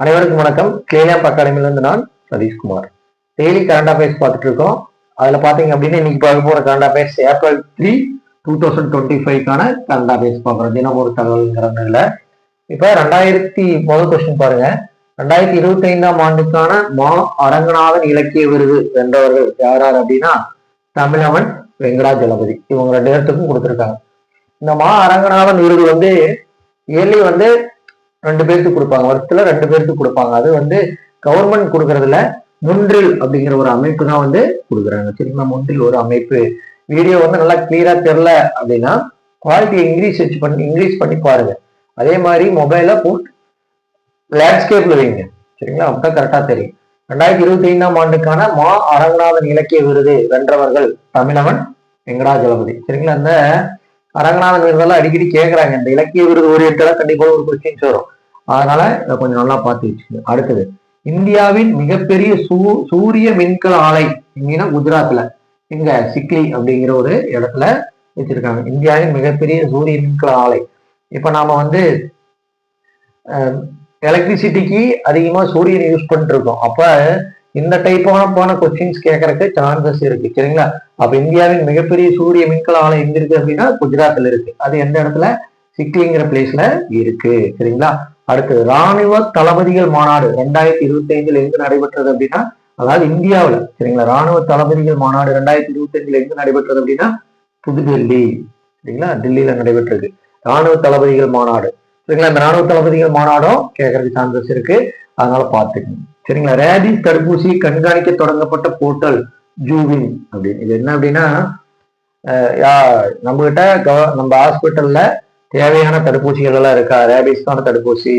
அனைவருக்கும் வணக்கம். கேலியாப் அகாடமிலேருந்து நான் சதீஷ்குமார். டெய்லி கரண்ட் அஃபேர்ஸ் பார்த்துட்டு இருக்கோம். அதில் பார்த்தீங்க அப்படின்னா இன்னைக்கு பார்க்க போகிற current affairs April three two thousand twenty ஃபைவ்க்கான current affairs பார்க்குறோம். தினம் ஒரு தகவல்ங்கிறதுல இப்போ ரெண்டாயிரத்தி முதல் கொஸ்டின் பாருங்க. ரெண்டாயிரத்தி இருபத்தி ஐந்தாம் ஆண்டுக்கான மா அரங்கநாதன் இலக்கிய விருது வென்றவர்கள் யார் யார் அப்படின்னா தமிழவன் வெங்கடாஜலபதி. இவங்க ரெண்டு பேர்த்துக்கும் கொடுத்துருக்காங்க. இந்த மா அரங்கநாதன் விருது வந்து இயர்லி வந்து ரெண்டு பேருக்கு கொடுப்பாங்க. வருஷத்துல ரெண்டு பேருக்கு கொடுப்பாங்க. அது வந்து கவர்மெண்ட் கொடுக்கறதுல முன்றில் அப்படிங்கிற ஒரு அமைப்பு தான் வந்து கொடுக்குறாங்க. சரிங்களா? முன்றில் ஒரு அமைப்பு. வீடியோ வந்து நல்லா கிளியரா தெரில அப்படின்னா குவாலிட்டி இங்கிலீஷ் வச்சு பண்ணி இங்கிலீஷ் பண்ணி பாருங்க. அதே மாதிரி மொபைல போட்டு லேண்ட்ஸ்கேப்ல வைங்க. சரிங்களா? அப்பதான் கரெக்டா தெரியும். ரெண்டாயிரத்தி இருபத்தி ஐந்தாம் ஆண்டுக்கான மா அரங்கநாதன் இலக்கிய விருது வென்றவர்கள் தமிழவன் வெங்கடாஜலபதி. சரிங்களா? இந்த அரங்கநாதன் விருதெல்லாம் அடிக்கடி கேட்கறாங்க இந்த இலக்கிய விருது ஓரியன்டா கண்டிப்பாக ஒரு கொஸ்டின்ஸ் வரும் அதனால இதை கொஞ்சம் நல்லா பார்த்து வச்சுக்கோங்க. அடுத்தது இந்தியாவின் மிகப்பெரிய சூ சூரிய மின்கல ஆலை எங்கன்னா குஜராத்ல இங்க சிக்லி அப்படிங்கிற ஒரு இடத்துல வச்சிருக்காங்க. இந்தியாவின் மிகப்பெரிய சூரிய மின்கல ஆலை. இப்ப நாம வந்து எலக்ட்ரிசிட்டிக்கு அதிகமா சூரியன் யூஸ் பண்ணிட்டு இருக்கோம் அப்ப இந்த டைப்பான போன கொஸ்டின்ஸ் கேட்கறதுக்கு சான்சஸ் இருக்கு. சரிங்களா? அப்ப இந்தியாவின் மிகப்பெரிய சூரிய மின்கல ஆலை எங்க இருக்கு அப்படின்னா குஜராத்ல இருக்கு. அது எந்த இடத்துல? சிக்லிங்கிற பிளேஸ்ல இருக்கு. சரிங்களா? அடுத்து ராணுவ தளபதிகள் மாநாடு ரெண்டாயிரத்தி இருபத்தி ஐந்துல எங்கு நடைபெற்றது அப்படின்னா அதாவது இந்தியாவில் சரிங்களா? ராணுவ தளபதிகள் மாநாடு ரெண்டாயிரத்தி இருபத்தி ஐந்துல எங்கு நடைபெற்றது அப்படின்னா புதுடெல்லி சரிங்களா? டெல்லியில நடைபெற்றது. ராணுவ தளபதிகள் மாநாடு. சரிங்களா? இந்த ராணுவ தளபதிகள் மாநாடும் கேட்கறதுக்கு சான்சஸ் இருக்கு அதனால பாத்துக்கணும் சரிங்களா? ரேபிஸ் தடுப்பூசி கண்காணிக்க தொடங்கப்பட்ட போர்ட்டல் ஜூவின் அப்படின்னு. இது என்ன அப்படின்னா நம்ம கிட்ட நம்ம ஹாஸ்பிட்டல்ல தேவையான தடுப்பூசிகள் எல்லாம் இருக்கா? ரேபிஸ்க்கான தடுப்பூசி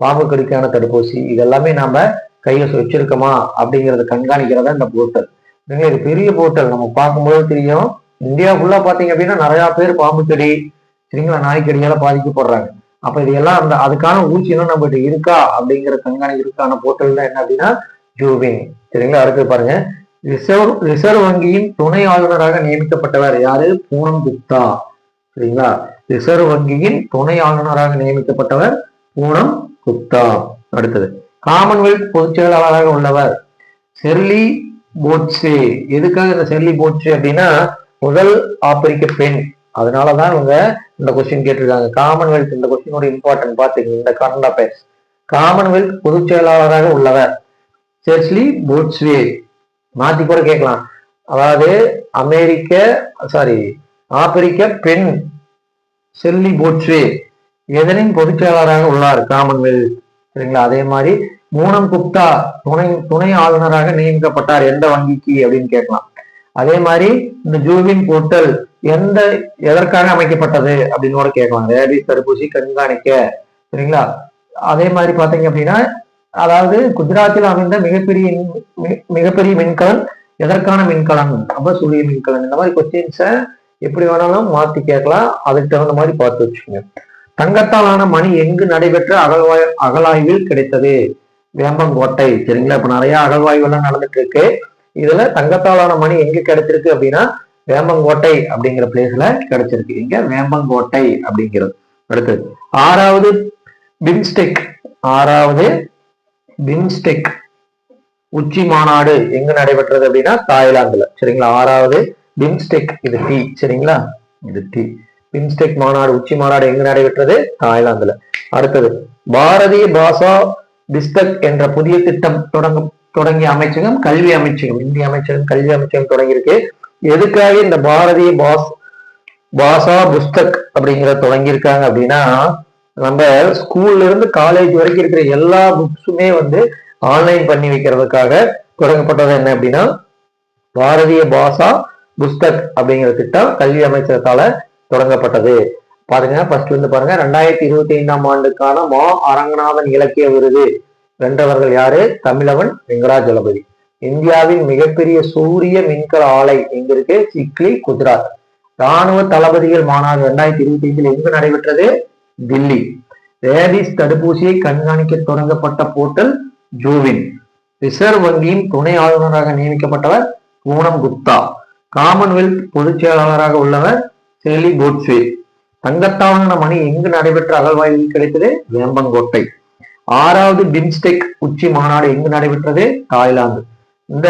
பாம்பு கடிக்கான தடுப்பூசி இதெல்லாமே நாம கையில வச்சிருக்கோமா அப்படிங்கறத கண்காணிக்கிறதா இந்த போர்ட்டல். இது பெரிய போர்ட்டல். நம்ம பார்க்கும்போது தெரியும். இந்தியா ஃபுல்லா பாத்தீங்க அப்படின்னா நிறைய பேர் பாம்பு செடி சரிங்களா நாய்க்கடியால பாதிக்கப்படுறாங்க. அப்ப இது எல்லாம் அந்த அதுக்கான ஊசியெல்லாம் நம்மகிட்ட இருக்கா? அப்படிங்கிற கண்காணிக்கிறதுக்கான போர்ட்டல் தான் என்ன அப்படின்னா ஜூவின் சரிங்களா? அடுத்து பாருங்க. ரிசர்வ் ரிசர்வ் வங்கியின் துணை ஆளுநராக நியமிக்கப்பட்டவர் யாரு? பூனம் குப்தா. சரிங்களா? ரிசர்வ் வங்கியின் துணை ஆளுநராக நியமிக்கப்பட்டவர் பூனம் குப்தா. அடுத்தது காமன்வெல்த் பொதுச் செயலாளராக உள்ளவர் செர்லி போட்ஸே எதுக்காக இந்த செர்லி போட்ஸே அப்படின்னா முதல் ஆப்பிரிக்க பெண். அதனாலதான் இவங்க இந்த கொஸ்டின் கேட்டிருக்காங்க. காமன்வெல்த் இந்த கொஸ்டினோட இம்பார்ட்டன்ட் பாத்துங்க இந்த கரண்ட் அஃபேர்ஸ் காமன்வெல்த் பொதுச் செயலாளராக உள்ளவர் செர்ஸ்லி போட்ஸ்வே மாத்தி கூட கேட்கலாம். அதாவது அமெரிக்க சாரி ஆப்பிரிக்க பெண் செல்லி போட்ஸ்வே எதனின் பொதுச்செயலாளராக உள்ளார்? காமன்வெல்த் சரிங்களா? அதே மாதிரி மூனம் குப்தா துணை துணை ஆளுநராக நியமிக்கப்பட்டார். எந்த வங்கிக்கு அப்படின்னு கேட்கலாம். அதே மாதிரி இந்த ஜூவின் போர்ட்டல் எந்த எதற்காக அமைக்கப்பட்டது அப்படின்னு கூட கேட்கலாம். ரேபிஸ் தடுப்பூசி கண்காணிக்க. சரிங்களா? அதே மாதிரி பாத்தீங்க அப்படின்னா அதாவது குஜராத்தில் அமைந்த மிகப்பெரிய மிகப்பெரிய மின்கலன் எதற்கான மின்கலன்? அப்ப சூரிய மின்கலன். இந்த மாதிரி கொஸ்டின்ஸை எப்படி வேணாலும் மாத்தி கேட்கலாம். அதுக்கு தகுந்த மாதிரி பார்த்து வச்சுக்கோங்க. தங்கத்தாலான மணி எங்கு நடைபெற்ற அகழ்வாய் அகழாய்வில் கிடைத்தது? வேம்பங்கோட்டை. சரிங்களா? இப்ப நிறைய அகழ்வாய்வு எல்லாம் நடந்துட்டு இருக்கு இதுல தங்கத்தாலான மணி எங்க கிடைச்சிருக்கு அப்படின்னா வேம்பங்கோட்டை அப்படிங்கிற பிளேஸ்ல கிடைச்சிருக்கு. இங்க வேம்பங்கோட்டை அப்படிங்கிறது. அடுத்தது ஆறாவது பிம்ஸ்டெக். ஆறாவது பிம்ஸ்டெக். உச்சி மாநாடு எங்க நடைபெற்றது அப்படின்னா தாய்லாந்துல. சரிங்களா? ஆறாவது பிம்ஸ்டெக் இது டி சரிங்களா? இது டி. பிம்ஸ்டெக் மாநாடு உச்சி மாநாடு எங்க நடைபெற்றது? தாய்லாந்துல. அடுத்தது பாரதிய பாஷா பிஸ்டக் என்ற புதிய திட்டம் தொடங்க தொடங்கிய அமைச்சகம் கல்வி அமைச்சகம் இந்திய அமைச்சகம் கல்வி அமைச்சகம் தொடங்கியிருக்கு. எதுக்காக இந்த பாரதிய பாஸ் பாஷா புஸ்தக் அப்படிங்கிற தொடங்கியிருக்காங்க அப்படின்னா நம்ம ஸ்கூல்ல இருந்து காலேஜ் வரைக்கும் இருக்கிற எல்லா புக்ஸுமே வந்து ஆன்லைன் பண்ணி வைக்கிறதுக்காக தொடங்கப்பட்டது என்ன அப்படின்னா பாரதிய பாஷா புஸ்தக் அப்படிங்கிற திட்டம் கல்வி அமைச்சகத்தால தொடங்கப்பட்டது. பாருங்க ஃபர்ஸ்ட் வந்து பாருங்க. ரெண்டாயிரத்தி இருபத்தி ஐந்தாம் ஆண்டுக்கான மா அரங்கநாதன் இலக்கிய விருது வென்றவர்கள் யாரு? தமிழவன் வெங்கடாஜலபதி இந்தியாவின் மிகப்பெரிய சூரிய மின்கல ஆலை எங்க இருக்கு? சிக்லி குஜராத். ராணுவ தளபதிகள் மாநாடு ரெண்டாயிரத்தி இருபத்தி ஐந்தில் எங்கு நடைபெற்றது? தில்லி. ரேபிஸ் தடுப்பூசியை கண்காணிக்க தொடங்கப்பட்ட போர்ட்டல் ஜூவின். ரிசர்வ் வங்கியின் துணை ஆளுநராக நியமிக்கப்பட்டவர் பூனம் குப்தா. காமன்வெல்த் பொதுச் செயலாளராக உள்ளவர் செலி போட்ஸ்வே. தங்கத்தாவண மணி எங்கு நடைபெற்ற அகழ்வாய்வில் கிடைத்தது வேம்பங்கோட்டை. ஆறாவது பிம்ஸ்டெக் உச்சி மாநாடு எங்கு நடைபெற்றது? தாய்லாந்து. இந்த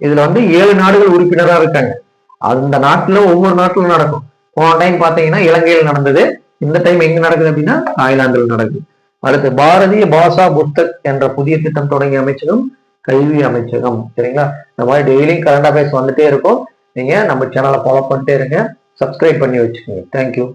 இதுல வந்து ஏழு நாடுகள் உறுப்பினரா இருக்காங்க. அந்த நாட்டுல ஒவ்வொரு நாட்டிலும் நடக்கும். போன டைம் பாத்தீங்கன்னா இலங்கையில் நடந்தது. இந்த டைம் எங்க நடக்குது அப்படின்னா தாய்லாந்தில் நடக்குது. அடுத்து பாரதிய பாஷா புத்தக் என்ற புதிய திட்டம் தொடங்கிய அமைச்சகம் கல்வி அமைச்சகம். சரிங்களா? இந்த மாதிரி டெய்லியும் கரண்ட் அஃபேர்ஸ் வந்துட்டே இருக்கும். நீங்க நம்ம சேனலை ஃபாலோ பண்ணிட்டே இருங்க. சப்ஸ்கிரைப் பண்ணி வச்சுக்கோங்க. தேங்க்யூ